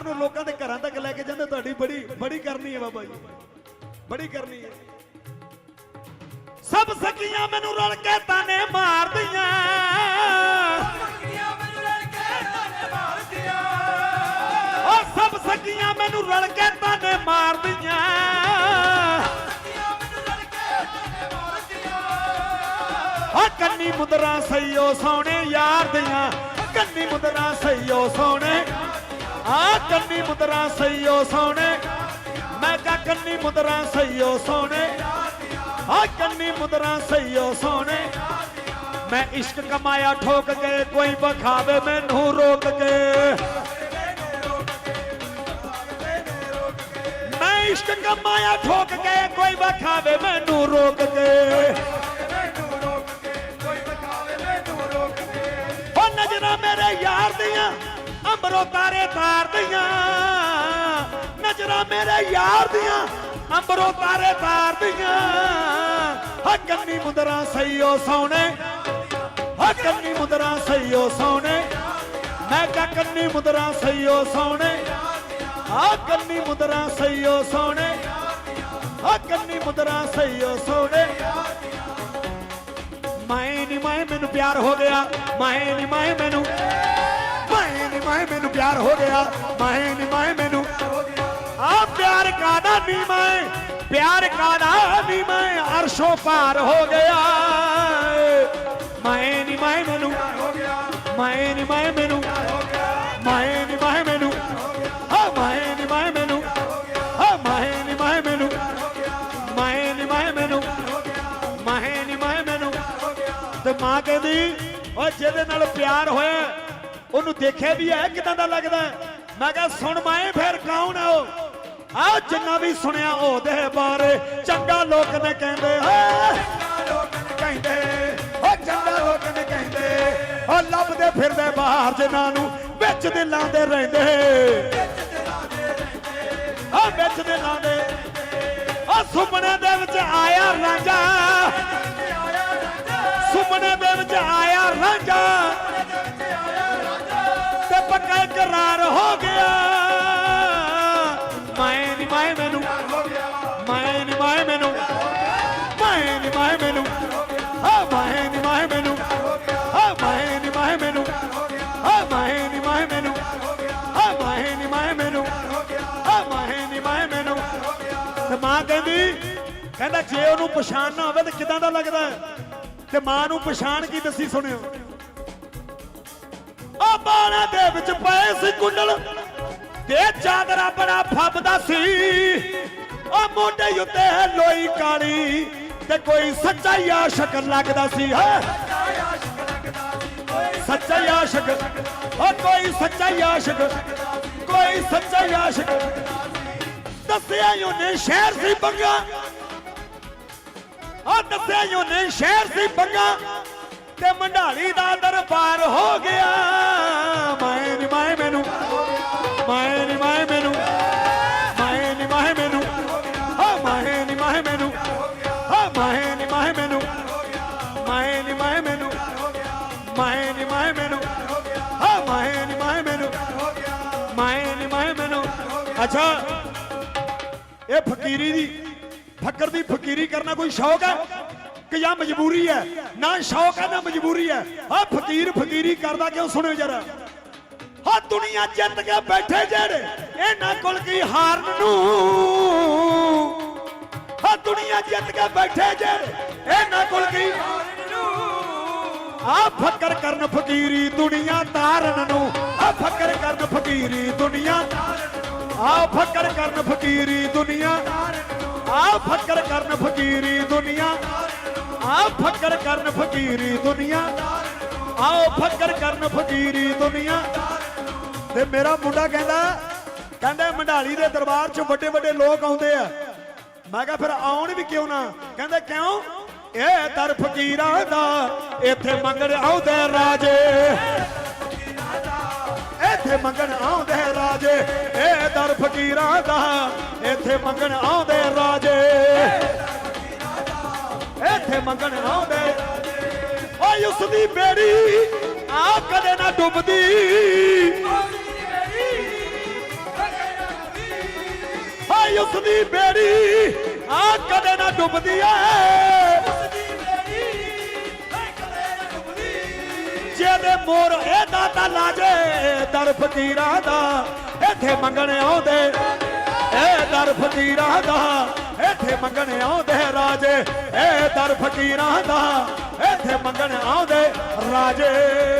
ਸਰਕਾਰ ਨੂੰ ਲੋਕਾਂ ਦੇ ਘਰਾਂ ਤੱਕ ਲੈ ਕੇ ਜਾਂਦੇ, ਤੁਹਾਡੀ ਬੜੀ ਬੜੀ ਕਰਨੀ ਹੈ ਬਾਬਾ ਜੀ। ਬੜੀ ਕਰਨੀ ਹੈ। ਸਭ ਸਕੀਆਂ ਮੈਨੂੰ ਰਲ ਕੇ ਤਾਨੇ ਮਾਰਦੀਆਂ। ਉਹ ਸਭ ਸਕੀਆਂ ਮੈਨੂੰ ਰਲ ਕੇ ਤਾਨੇ ਮਾਰਦੀਆਂ। ਆ ਕੰਨੀ ਮੁਦਰਾ ਸਈਓ ਸੋਹਣੇ ਯਾਰ ਦੀਆਂ। ਕੰਨੀ ਮੁਦਰਾ ਸਈਓ ਸੋਹਣੇ ਆ ਕੰਨੀ ਮੁਦਰਾ ਸਈਓ ਸੋਹਣੇ। ਮੈਂ ਕਾ ਕੰਨੀ ਮੁਦਰਾ ਸਈਓ ਸੋਹਣੇ। ਆ ਕੰਨੀ ਮੁਦਰਾ ਸਈਓ ਸੋਹਣੇ। ਮੈਂ ਇਸ਼ਕ ਕਮਾਇਆ ਠੋਕ ਕੇ, ਕੋਈ ਬਖਾਵੇ ਮੈਨੂੰ ਰੋਕ ਕੇ। ਮੈਂ ਇਸ਼ਕ ਕਮਾਇਆ ਠੋਕ ਕੇ, ਕੋਈ ਬਖਾਵੇ ਮੈਨੂੰ ਰੋਕ ਕੇ। ਅੰਬਰੋਂ ਤਾਰੇ ਤਾਰਦੀਆਂ ਨਜ਼ਰਾਂ ਮੇਰੇ ਯਾਰ ਦੀਆਂ ਅੰਬਰੋਂ ਤਾਰੇ ਤਾਰਦੀਆਂ ਹਾ ਕੰਨੀ ਮੁੰਦਰਾ ਸਈਓ ਸੋਹਣੇ, ਹਾ ਕੰਨੀ ਮੁੰਦਰਾ ਸਈਓ ਸੋਹਣੇ, ਮੈਂ ਕਾ ਕੰਨੀ ਮੁੰਦਰਾ ਸਈਓ ਸੋਹਣੇ ਆ ਕੰਨੀ ਮੁੰਦਰਾ ਸਈਓ ਸੋਹਣੇ ਆ ਕੰਨੀ ਮੁੰਦਰਾ ਸਈਓ ਸੋਹਣੇ। ਮੈਂ ਨੀ ਮੈਂ ਮੈਨੂੰ ਪਿਆਰ ਹੋ ਗਿਆ ਮੈਂ ਨੀ ਮੈਂ ਮੈਨੂੰ ਮੈਂ ਮੈਨੂੰ ਪਿਆਰ ਹੋ ਗਿਆ ਮਾਏ ਨੀ ਮੈਂ ਮੈਨੂੰ ਆ ਪਿਆਰ ਕਾਦਾ ਨੀ ਪਿਆਰ ਕਾਦਾ ਨੀ ਮੈਂ ਅਰਸ਼ੋਂ ਪਾਰ ਹੋ ਗਿਆ ਮਾਏ ਨੀ ਮੈਂ ਮੈਨੂੰ ਮਾਏ ਨੀ ਮੈਂ ਮੈਨੂੰ ਮਾਏ ਨੀ ਮੈਂ ਮੈਨੂੰ ਆ ਮੈਂ ਨੀ ਮੈਂ ਮੈਨੂੰ ਆ ਮੈਂ ਨੀ ਮੈਂ ਮੈਨੂੰ ਮਾਏ ਨੀ ਮੈਂ ਮੈਨੂੰ ਮੈਂ ਨੀ ਮੈਨੂੰ ਤੇ ਮਾਂ ਕਹਿੰਦੀ ਓ ਜਿਹਦੇ ਨਾਲ ਪਿਆਰ ਹੋਇਆ ਉਹਨੂੰ ਦੇਖਿਆ ਵੀ ਹੈ ਕਿਦਾਂ ਦਾ ਲੱਗਦਾ ਮੈਂ ਕਿਹਾ, ਸੁਣ ਮਾਏ, ਫਿਰ ਕੌਣ ਆ ਉਹ? ਆ ਜਿੰਨਾ ਵੀ ਸੁਣਿਆ ਉਹਦੇ ਬਾਰੇ ਚੰਗਾ ਲੋਕ ਨੇ ਕਹਿੰਦੇ ਹੈ ਕਹਿੰਦੇ ਉਹ ਚੰਗਾ ਲੋਕ ਨੇ ਕਹਿੰਦੇ ਉਹ ਲੱਭਦੇ ਫਿਰਦੇ ਬਾਹਰ ਜਿਨ੍ਹਾਂ ਨੂੰ ਵਿੱਚ ਦਿਲਾਂ ਦੇ ਰਹਿੰਦੇ ਆ ਵਿੱਚ ਦਿਲਾਂ ਦੇ ਆ ਸੁਪਨੇ ਦੇ ਵਿੱਚ ਆਇਆ ਰਾਂਝਾ, ਸੁਪਨੇ ਦੇ ਵਿੱਚ ਆਇਆ ਰਾਂਝਾ ਇਕਰਾਰ ਹੋ ਗਿਆ। ਮੈਂ ਨੀ ਮੈਂ ਮੈਨੂੰ ਮੈਂ ਨੀ ਮੈਂ ਮੈਨੂੰ ਮੈਂ ਨੀ ਮੈਂ ਮੈਨੂੰ ਆ ਮੈਂ ਨੀ ਮੈਂ ਮੈਨੂੰ ਆ ਮੈਂ ਨੀ ਮੈਂ ਮੈਨੂੰ ਆ ਮੈਂ ਨੀ ਮੈਂ ਮੈਨੂੰ ਆ ਮੈਂ ਨੀ ਮੈਂ ਮੈਨੂੰ ਆ ਮੈਂ ਨੀ ਮੈਂ ਮੈਨੂੰ। ਤੇ ਮਾਂ ਕਹਿੰਦੀ, ਕਹਿੰਦਾ ਜੇ ਉਹਨੂੰ ਪਛਾਣ ਨਾ ਹੋਵੇ ਤੇ ਕਿਦਾਂ ਦਾ ਲੱਗਦਾ ਤੇ ਮਾਂ ਨੂੰ ਪਛਾਣ ਕੀ ਦੱਸੀ ਸੁਣਿਓ। ਬਾਣਾ ਦੇ ਵਿੱਚ ਪਏ ਸੀ ਕੁੰਡਲ। ਤੇ ਚਾਦਰਾ ਬੜਾ ਫੱਬਦਾ ਸੀ। ਆ ਮੋਢੇ ਉੱਤੇ ਲੋਈ ਕਾਲੀ। ਤੇ ਕੋਈ ਸੱਚਾ ਆਸ਼ਕ ਲੱਗਦਾ ਸੀ, ਹੈ? ਸੱਚਾ ਆਸ਼ਕ। ਓ ਕੋਈ ਸੱਚਾ ਆਸ਼ਕ। ਕੋਈ ਸੱਚਾ ਆਸ਼ਕ। ਦੱਸਿਆ ਹੀ ਉਹਨੇ ਸ਼ਹਿਰ ਸੀ ਬੰਗਾ। ਆ ਦੱਸਿਆ ਹੀ ਉਹਨੇ ਸ਼ਹਿਰ ਸੀ ਬੰਗਾ। ਤੇ ਮੰਡਾਲੀ ਦਾ ਦਰਬਾਰ ਹੋ ਗਿਆ। ਮੈਂ ਨੀ ਮੈਂ ਮੈਨੂੰ ਮੈਂ ਨੀ ਮੈਂ ਮੈਨੂੰ ਮੈਂ ਨੀ ਮੈਂ ਮੈਨੂੰ ਆ ਮੈਂ ਨੀ ਮੈਂ ਮੈਨੂੰ ਆ ਮੈਂ ਨੀ ਮੈਂ ਮੈਨੂੰ ਮੈਂ ਨੀ ਮੈਂ ਮੈਨੂੰ ਮੈਂ ਨੀ ਮੈਂ ਮੈਨੂੰ ਆ ਮੈਂ ਨੀ ਮੈਂ ਮੈਨੂੰ ਮੈਂ ਨੀ ਮੈਂ ਮੈਨੂੰ। ਅੱਛਾ, ਇਹ ਫਕੀਰੀ ਦੀ, ਫਕਰ ਦੀ ਫਕੀਰੀ ਕਰਨਾ ਕੋਈ ਸ਼ੌਕ ਹੈ? ਕਿ ਜਾਂ ਮਜਬੂਰੀ ਹੈ? ਨਾ ਸ਼ੌਕ ਹੈ, ਨਾ ਮਜਬੂਰੀ ਹੈ। ਆ ਫਕੀਰ ਫਕੀਰੀ ਕਰਦਾ ਕਿਉਂ ਸੁਣਿਓ ਜਰਾ? ਹਾਂ ਦੁਨੀਆ ਜਿੱਤ ਕੇ ਬੈਠੇ ਜਿਹੜੇ, ਇਹਨਾਂ ਕੋਲ ਕੀ ਹਾਰਨ ਨੂੰ? ਹਾਂ ਦੁਨੀਆ ਜਿੱਤ ਕੇ ਬੈਠੇ ਜਿਹੜੇ, ਇਹਨਾਂ ਕੋਲ ਕੀ ਆ ਫਕਰ ਕਰਨ ਫਕੀਰੀ ਦੁਨੀਆ ਤਾਰਨ ਨੂੰ। ਆ ਫਕਰ ਕਰਨ ਫਕੀਰੀ ਦੁਨੀਆ ਆ ਫਕਰ ਕਰਨ ਫਕੀਰੀ ਦੁਨੀਆ ਆ ਫਕਰ ਕਰਨ ਫਕੀਰੀ ਦੁਨੀਆ ਆਓ ਫਕਰ ਕਰਨ ਫਕੀਰੀ ਦੁਨੀਆ। ਆਓ ਫਕਰ ਕਰਨ ਫਕੀਰੀ ਦੁਨੀਆ। ਤੇ ਮੇਰਾ ਮੁੰਡਾ ਕਹਿੰਦਾ, ਕਹਿੰਦੇ ਮੰਡਾਲੀ ਦੇ ਦਰਬਾਰ 'ਚ ਵੱਡੇ ਵੱਡੇ ਲੋਕ ਆਉਂਦੇ ਆ। ਮੈਂ ਕਿਹਾ ਫਿਰ ਆਉਣ ਵੀ ਕਿਉਂ ਨਾ? ਕਹਿੰਦੇ ਕਿਉਂ? ਇਹ ਦਰ ਫਕੀਰਾਂ ਦਾ, ਇੱਥੇ ਮੰਗਣ ਆਉਂਦੇ ਰਾਜੇ। ਇੱਥੇ ਮੰਗਣ ਆਉਂਦੇ ਰਾਜੇ। ਇਹ ਦਰ ਫਕੀਰਾਂ ਦਾ, ਇੱਥੇ ਮੰਗਣ ਆਉਂਦੇ ਰਾਜੇ। ਇੱਥੇ ਮੰਗਣ ਆਉਂਦੇ। ਓਏ ਉਸ ਦੀ ਬੇੜੀ ਆ ਕਦੇ ਨਾ ਡੁੱਬਦੀ। ਓਏ ਉਸ ਦੀ ਬੇੜੀ ਆ ਕਦੇ ਨਾ ਡੁੱਬਦੀ ਏ। ਜਿਹਦੇ ਮੋਰ ਇਹ ਦਾਤਾ ਲਾਜੇ ਦਰ ਫਕੀਰਾਂ ਦਾ। ਇੱਥੇ ਮੰਗਣ ਆਉਂਦੇ, ਇਹ ਦਰ ਫਕੀਰਾਂ ਦਾ। ਇੱਥੇ ਮੰਗਣ ਆਉਂਦੇ ਰਾਜੇ ਇਹ ਦਰ ਫਕੀਰਾਂ ਦਾ ਇੱਥੇ ਮੰਗਣ ਆਉਂਦੇ ਰਾਜੇ।